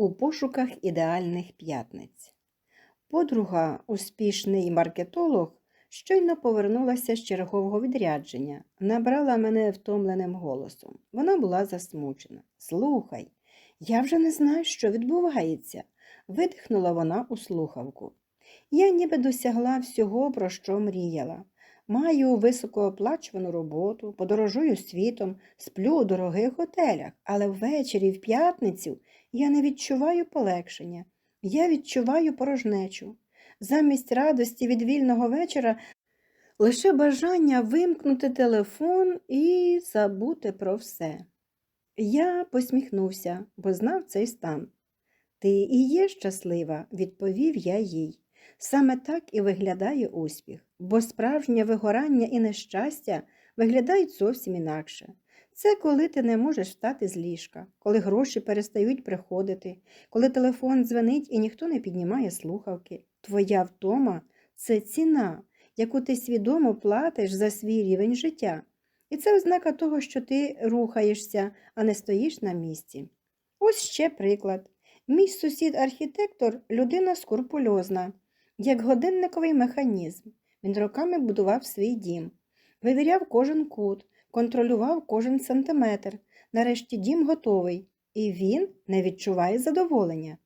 У пошуках ідеальних п'ятниць. Подруга, успішний маркетолог, щойно повернулася з чергового відрядження, набрала мене втомленим голосом. Вона була засмучена. Слухай, я вже не знаю, що відбувається, видихнула вона у слухавку. Я ніби досягла всього, про що мріяла. Маю високооплачувану роботу, подорожую світом, сплю у дорогих готелях, але ввечері в п'ятницю я не відчуваю полегшення, я відчуваю порожнечу. Замість радості від вільного вечора лише бажання вимкнути телефон і забути про все. Я посміхнувся, бо знав цей стан. Ти і є щаслива, відповів я їй. Саме так і виглядає успіх, бо справжнє вигорання і нещастя виглядають зовсім інакше. Це коли ти не можеш встати з ліжка, коли гроші перестають приходити, коли телефон дзвонить і ніхто не піднімає слухавки. Твоя втома це ціна, яку ти свідомо платиш за свій рівень життя. І це ознака того, що ти рухаєшся, а не стоїш на місці. Ось ще приклад. Мій сусід-архітектор людина скрупульозна, як годинниковий механізм. Він роками будував свій дім, вивіряв кожен кут, контролював кожен сантиметр. Нарешті дім готовий, і він не відчуває задоволення.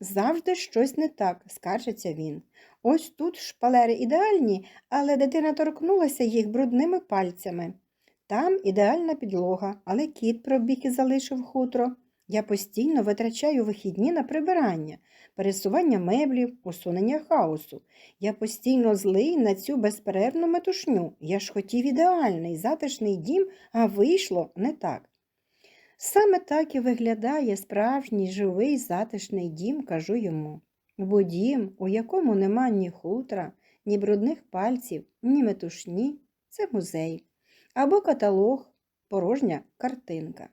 Завжди щось не так, скаржиться він. Ось тут шпалери ідеальні, але дитина торкнулася їх брудними пальцями. Там ідеальна підлога, але кіт пробіг і залишив хутро. Я постійно витрачаю вихідні на прибирання, пересування меблів, усунення хаосу. Я постійно злий на цю безперервну метушню. Я ж хотів ідеальний, затишний дім, а вийшло не так. Саме так і виглядає справжній живий затишний дім, кажу йому. Бо дім, у якому нема ні хутра, ні брудних пальців, ні метушні це музей. Або каталог, порожня картинка.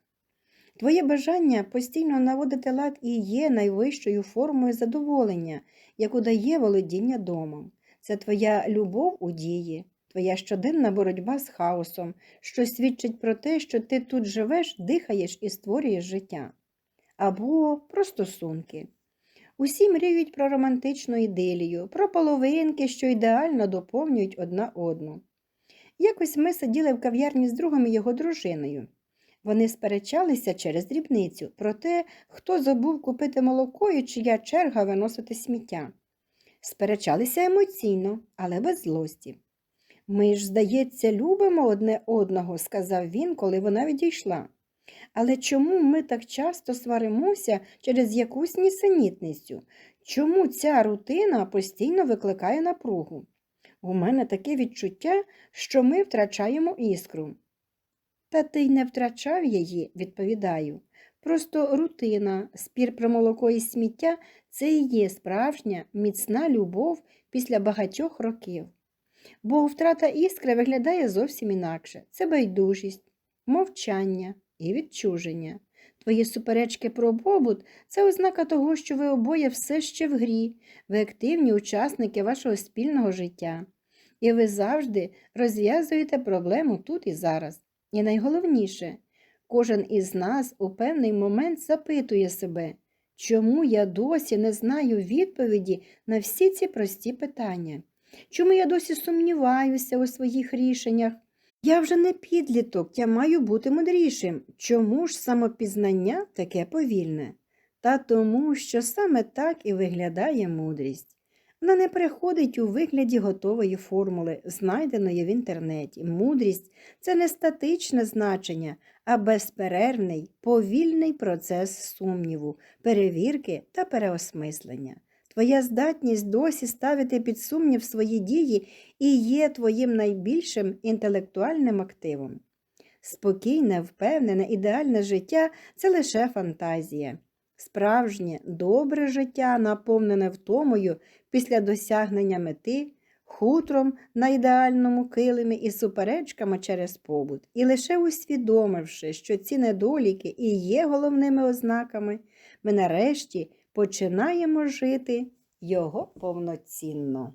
Твоє бажання постійно наводити лад і є найвищою формою задоволення, яку дає володіння домом. Це твоя любов у дії, твоя щоденна боротьба з хаосом, що свідчить про те, що ти тут живеш, дихаєш і створюєш життя. Або про стосунки. Усі мріють про романтичну ідилію, про половинки, що ідеально доповнюють одна одну. Якось ми сиділи в кав'ярні з другом і його дружиною. Вони сперечалися через дрібницю про те, хто забув купити молоко і чия черга виносити сміття. Сперечалися емоційно, але без злості. Ми ж, здається, любимо одне одного, сказав він, коли вона відійшла. Але чому ми так часто сваримося через якусь нісенітницю? Чому ця рутина постійно викликає напругу? У мене таке відчуття, що ми втрачаємо іскру. Та ти й не втрачав її, відповідаю. Просто рутина, спір про молоко і сміття це і є справжня, міцна любов після багатьох років. Бо втрата іскри виглядає зовсім інакше це байдужість, мовчання і відчуження. Твої суперечки про побут це ознака того, що ви обоє все ще в грі, ви активні учасники вашого спільного життя. І ви завжди розв'язуєте проблему тут і зараз. І найголовніше, кожен із нас у певний момент запитує себе, чому я досі не знаю відповіді на всі ці прості питання, чому я досі сумніваюся у своїх рішеннях. Я вже не підліток, я маю бути мудрішим. Чому ж самопізнання таке повільне? Та тому, що саме так і виглядає мудрість. Вона не приходить у вигляді готової формули, знайденої в інтернеті. Мудрість це не статичне значення, а безперервний, повільний процес сумніву, перевірки та переосмислення. Твоя здатність досі ставити під сумнів свої дії і є твоїм найбільшим інтелектуальним активом. Спокійне, впевнене, ідеальне життя це лише фантазія. Справжнє, добре життя, наповнене втомою після досягнення мети, хутром на ідеальному килимі і суперечками через побут, і лише усвідомивши, що ці недоліки і є головними ознаками, ми нарешті починаємо жити його повноцінно.